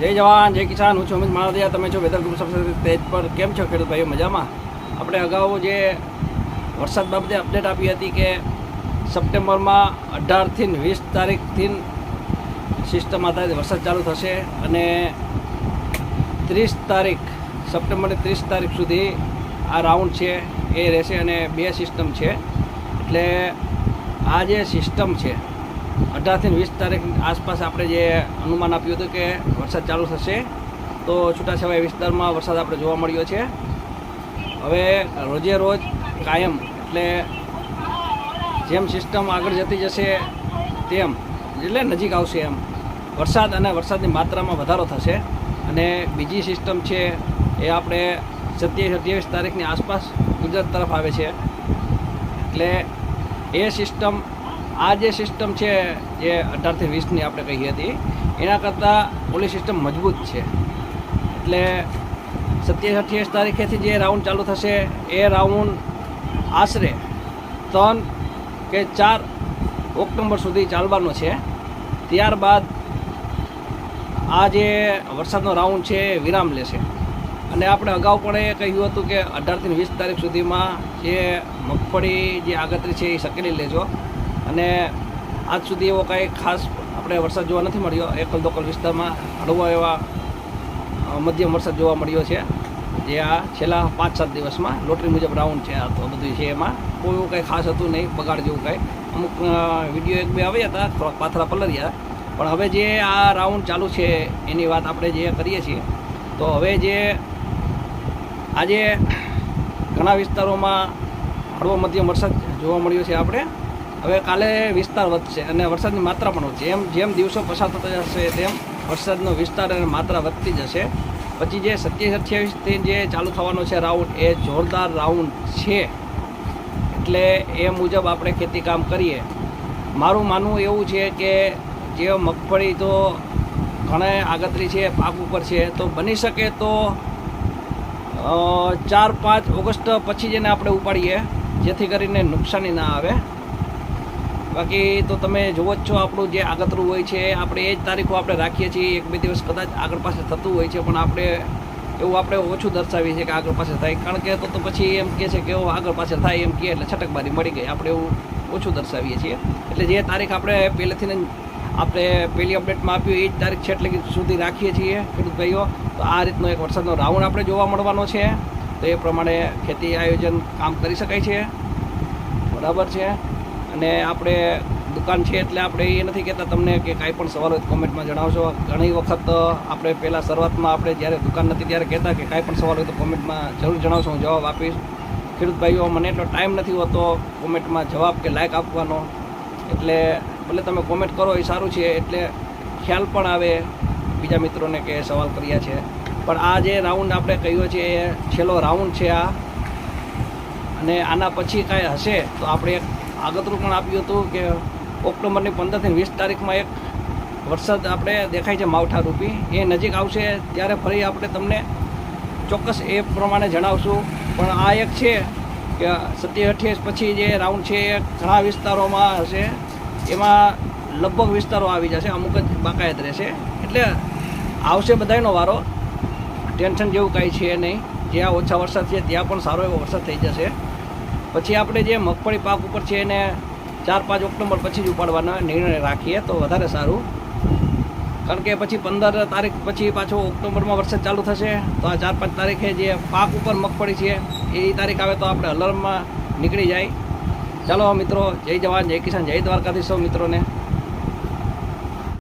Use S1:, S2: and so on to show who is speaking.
S1: જય જવાન, જય કિસાન. હું છું અમિત માળદિયા. તમે છો વેધર ગ્રુપ સબસિડી પર. કેમ છો ખેડૂત ભાઈઓ? મજામાં? આપણે અગાઉ જે વરસાદ બાબતે અપડેટ આપી હતી કે સપ્ટેમ્બરમાં અઢારથી વીસ તારીખથી સિસ્ટમ આધારિત વરસાદ ચાલુ થશે અને ત્રીસ તારીખ, સપ્ટેમ્બરની ત્રીસ તારીખ સુધી આ રાઉન્ડ છે એ રહેશે અને બે સિસ્ટમ છે. એટલે આ જે સિસ્ટમ છે અઢારથી વીસ તારીખ આસપાસ આપણે જે અનુમાન આપ્યું હતું કે વરસાદ ચાલુ થશે, તો છૂટાછવાયા વિસ્તારમાં વરસાદ આપણે જોવા મળ્યો છે. હવે રોજે રોજ કાયમ, એટલે જેમ સિસ્ટમ આગળ જતી જશે તેમ, એટલે નજીક આવશે એમ. વરસાદ અને વરસાદની માત્રામાં વધારો થશે અને બીજી સિસ્ટમ છે એ આપણે સત્યાવીસ, અઠ્યાવીસ તારીખની આસપાસ ગુજરાત તરફ આવે છે. એટલે એ સિસ્ટમ આ જે સિસ્ટમ છે, જે અઢારથી વીસની આપણે કહી હતી, એના કરતાં પોલીસ સિસ્ટમ મજબૂત છે. એટલે સત્યાવીસ અઠ્યાવીસ તારીખેથી જે રાઉન્ડ ચાલુ થશે, એ રાઉન્ડ આશરે ત્રણ કે ચાર ઓક્ટોબર સુધી ચાલવાનો છે. ત્યારબાદ આ જે વરસાદનો રાઉન્ડ છે, એ વિરામ લેશે. અને આપણે અગાઉ પણ એ કહ્યું હતું કે અઢારથી વીસ તારીખ સુધીમાં જે મગફળી, જે આગતરી છે, એ સકેલી લેજો. અને આજ સુધી એવો કાંઈ ખાસ આપણે વરસાદ જોવા નથી મળ્યો. એકલ દોકલ વિસ્તારમાં હળવા એવા મધ્યમ વરસાદ જોવા મળ્યો છે. જે આ છેલ્લા પાંચ સાત દિવસમાં લોટરી મુજબ રાઉન્ડ છે આ તો બધું છે એમાં. કોઈ એવું કંઈ ખાસ હતું નહીં, બગાડ જેવું કાંઈ. અમુક વીડિયો એક બે આવ્યા હતા, થોડાક પાથરા પલર્યા પણ હવે જે આ રાઉન્ડ ચાલુ છે એની વાત આપણે જે કરીએ છીએ, તો હવે જે આજે ઘણા વિસ્તારોમાં હળવો મધ્યમ વરસાદ જોવા મળ્યો છે આપણે. હવે કાલે વિસ્તાર વધશે અને વરસાદની માત્રા પણ વધશે. એમ જેમ દિવસો પસાર થતા જશે, તેમ વરસાદનો વિસ્તાર અને માત્રા વધતી જશે. પછી જે સત્યાવીસ અઠ્યાવીસથી જે ચાલુ થવાનો છે રાઉન્ડ, એ જોરદાર રાઉન્ડ છે. એટલે એ મુજબ આપણે ખેતી કામ કરીએ. મારું માનવું એવું છે કે જે મગફળી તો ઘણા આગતરી છે, પાક ઉપર છે, તો બની શકે તો ચાર પાંચ ઓગસ્ટ પછી જેને આપણે ઉપાડીએ, જેથી કરીને નુકસાની ના આવે. બાકી તો તમે જુઓ જ છો આપણું જે આગતરું હોય છે, આપણે એ જ તારીખો આપણે રાખીએ છીએ. એક બે દિવસ કદાચ આગળ પાસે થતું હોય છે, પણ આપણે એવું આપણે ઓછું દર્શાવીએ છીએ કે આગળ પાસે થાય. કારણ કે તો તો પછી એમ કહે છે કે આગળ પાસે થાય એમ કહે, એટલે છટકબારી મળી ગઈ. આપણે એવું ઓછું દર્શાવીએ છીએ. એટલે જે તારીખ આપણે પહેલેથી આપણે પહેલી અપડેટમાં આપ્યું, એ જ તારીખ છે એટલે સુધી રાખીએ છીએ, ખેડૂત ભાઈઓ. તો આ રીતનો એક વરસાદનો રાઉન્ડ આપણે જોવા મળવાનો છે. તો એ પ્રમાણે ખેતી આયોજન કામ કરી શકાય છે. બરાબર છે. અને આપણે દુકાન છે એટલે આપણે એ નથી કહેતા તમને કે કાંઈ પણ સવાલ હોય કોમેન્ટમાં જણાવશો. ઘણી વખત આપણે પહેલાં શરૂઆતમાં આપણે જ્યારે દુકાન નથી ત્યારે કહેતા કે કાંઈ પણ સવાલ હોય તો કોમેન્ટમાં જરૂર જણાવશો, હું જવાબ આપીશ. ખેડૂત ભાઈઓ મને એટલો ટાઈમ નથી હોતો કોમેન્ટમાં જવાબ કે લાઇક આપવાનો. એટલે ભલે તમે કોમેન્ટ કરો, એ સારું છે, એટલે ખ્યાલ પણ આવે બીજા મિત્રોને કે સવાલ કર્યા છે. પણ આ જે રાઉન્ડ આપણે કહ્યો છે, એ છેલ્લો રાઉન્ડ છે આ. અને આના પછી કાંઈ હશે તો આપણે આગતરું પણ આપ્યું હતું કે ઓક્ટોબરની પંદરથી વીસ તારીખમાં એક વરસાદ આપણે દેખાય છે માવઠા રૂપી એ નજીક આવશે ત્યારે ફરી આપણે તમને ચોક્કસ એ પ્રમાણે જણાવશું. પણ આ એક છે કે સત્ય અઠ્યાવીસ પછી જે રાઉન્ડ છે, એ ઘણા વિસ્તારોમાં હશે. એમાં લગભગ વિસ્તારો આવી જશે, અમુક જ બાકાયત રહેશે. એટલે આવશે બધાયનો વારો. ટેન્શન જેવું કાંઈ છે નહીં. જ્યાં ઓછા વરસાદ છે, ત્યાં પણ સારો એવો વરસાદ થઈ જશે. પછી આપણે જે મગફળી પાક ઉપર છે એને ચાર પાંચ ઓક્ટોબર પછી જ ઉપાડવાના નિર્ણય રાખીએ તો વધારે સારું. કારણ કે પછી પંદર તારીખ પછી પાછો ઓક્ટોબરમાં વરસાદ ચાલુ થશે, તો આ ચાર પાંચ તારીખે જે પાક ઉપર મગફળી છે, એ તારીખ આવે તો આપણે અલર્મમાં નીકળી જાય. ચાલો મિત્રો, જય જવાન, જય કિસાન, જય દ્વારકાથી સૌ મિત્રોને.